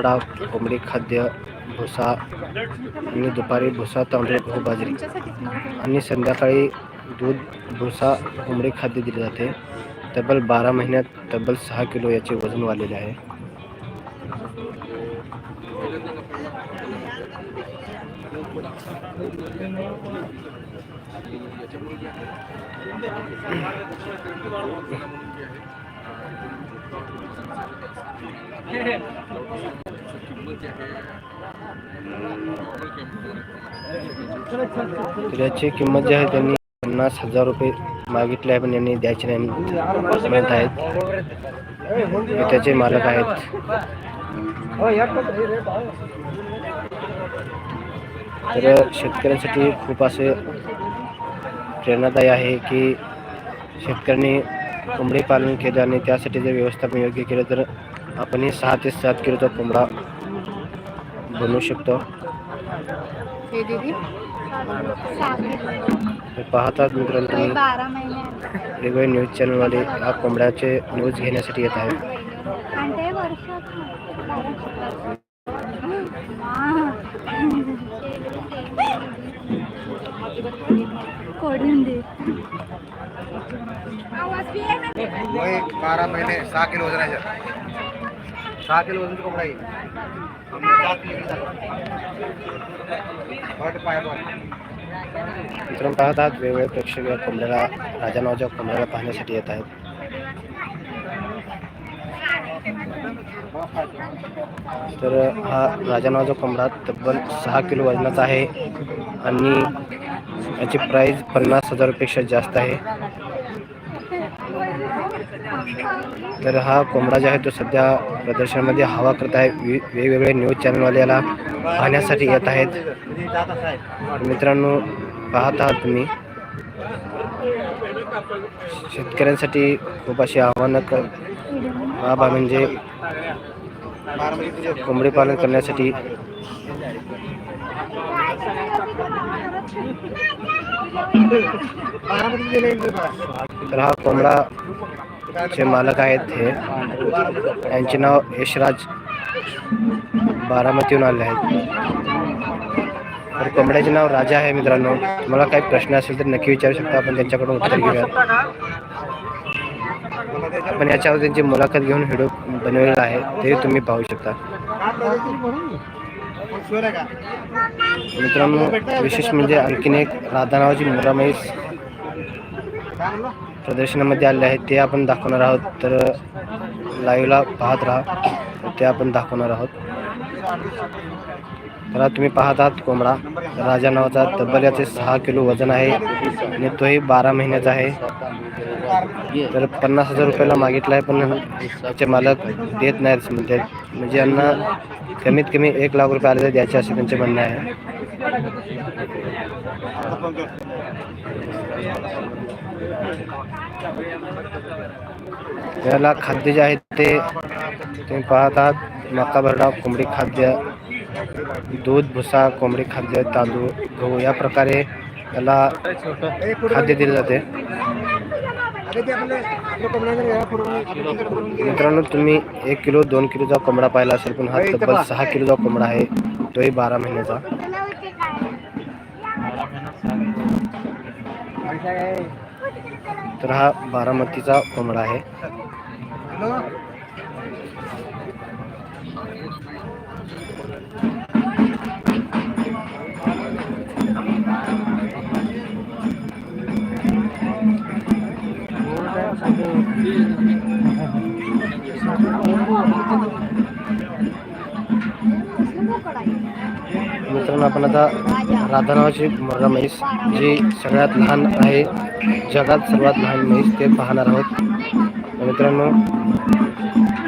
कोंबडा कोंबडी खाद्य भुसा आणि दुपारी भुसा तांदूळ गहू बाजरी. आणि संध्याकाळी दूध भुसा कोंबडी खाद्य दिले जाते. तब्बल बारा महिन्यात तब्बल सहा किलो याचे वजन वाढलेले आहे. तर याची किंमत जी आहे त्यांनी पन्नास हजार रुपये मागितले आहे पण यांनी द्यायचे नाही म्हणत आहेत. त्याचे मालक आहेत. तर शेतकऱ्यांसाठी खूप असे प्रेरणादायी आहे की शेतकऱ्यांनी कोंबडी पालन केलं आणि त्यासाठी जर व्यवस्थापन योग्य केलं तर आपणही सहा ते सात किलोचा कोंबडा बनवू शकतो. हे दीदी? हे पाहतात मित्रांनो तुम्ही. वेगवेगळे न्यूज चॅनलवाले या कोंबड्याचे न्यूज घेण्यासाठी येत आहेत वय बारा महिने सहा किलो वजन आहे. सर. सहा किलो वजन कोंबडा येईल मित्रांनो पाहत आहात. वेगवेगळे प्रेक्षक या कोंबड्याला राजा नावाच्या कोंबड्याला पाहण्यासाठी येत आहेत. तर हा राजा नावाचा कोंबडा तब्बल सहा किलो वजनाचा आहे आणि याची प्राईज पन्नास हजारपेक्षा जास्त आहे. तर हा कोंबडा जो आहे तो सध्या प्रदर्शनामध्ये हवा करत आहे. वे- वेगवेगळे न्यूज चॅनलवाले याला पाहण्यासाठी येत आहेत. मित्रांनो पाहत आहात तुम्ही. शेतकऱ्यांसाठी खूप अशी आव्हानं क बाबा म्हणजे कोंबडी पालन करण्यासाठी तर हा कोंबडा चे मालक आहेत हे यांचे नाव यशराज बारामतीहून आले आहेत. तर कोंबड्याचे नाव राजा आहे मित्रांनो. तुम्हाला काही प्रश्न असेल तर नक्की विचारू शकता. आपण त्यांच्याकडून उत्तर घेऊया आपण याच्यावर त्यांची मुलाखत घेऊन व्हिडिओ बनवलेला आहे. ते तुम्ही पाहू शकता. मित्रांनो विशेष म्हणजे आणखीन एक राधा नावाची मुरा प्रदर्शनामध्ये आले आहेत. ते आपण दाखवणार आहोत. तर लाईव्हला पाहत राहा. ते आपण दाखवणार आहोत. तर तुम्ही पाहत आहात कोंबडा. राजा नावाचा तब्बल याचे सहा किलो वजन आहे आणि तोही बारा महिन्याचा आहे. तर पन्नास हजार रुपयाला मागितला आहे पण त्याचे मालक देत नाहीत. म्हणते म्हणजे यांना कमीत कमी एक लाख रुपये आले तर द्यायचे असे त्यांचे म्हणणे आहे. याला खाद्य जे आहे ते तुम्ही पाहत आहात. मका भरडा कोंबडी खाद्य दूध भुसा कोंबडी खाद्य तांदूळ गहू या प्रकारे त्याला खाद्य दिले जाते. मित्रांनो तुम्ही एक किलो दोन किलोचा कोंबडा पाहिला असेल पण हा तब्बल सहा किलोचा कोंबडा आहे. तोही बारा महिन्याचा. तर हा बारामतीचा कोंबडा आहे. मित्रांनो आपण आता राधा नावाची मुर्गा म्हैस जी सगळ्यात लहान आहे जगात सर्वात लहान म्हैस ते पाहणार आहोत. मित्रांनो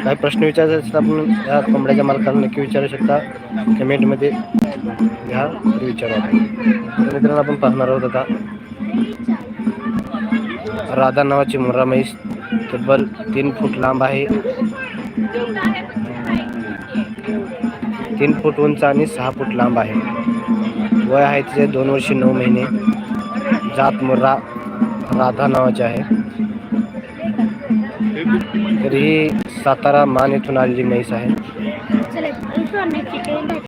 काही प्रश्न विचारायचे असतात आपण या कोंबड्याच्या मालकाला नक्की विचारू शकता. कमेंटमध्ये घ्या तरी विचारू आपण. मित्रांनो आपण पाहणार आहोत आता. राधा नावाची मुर्रा म्हैस तब्बल तीन फूट लांब आहे. तीन फूट उंच आणि सहा फूट लांब आहे. वय आहे तिचे दोन वर्ष नऊ महिने. जात मुर्रा राधा नावाचे आहे. तर ही सातारा मान येथून आलेली म्हैस आहे.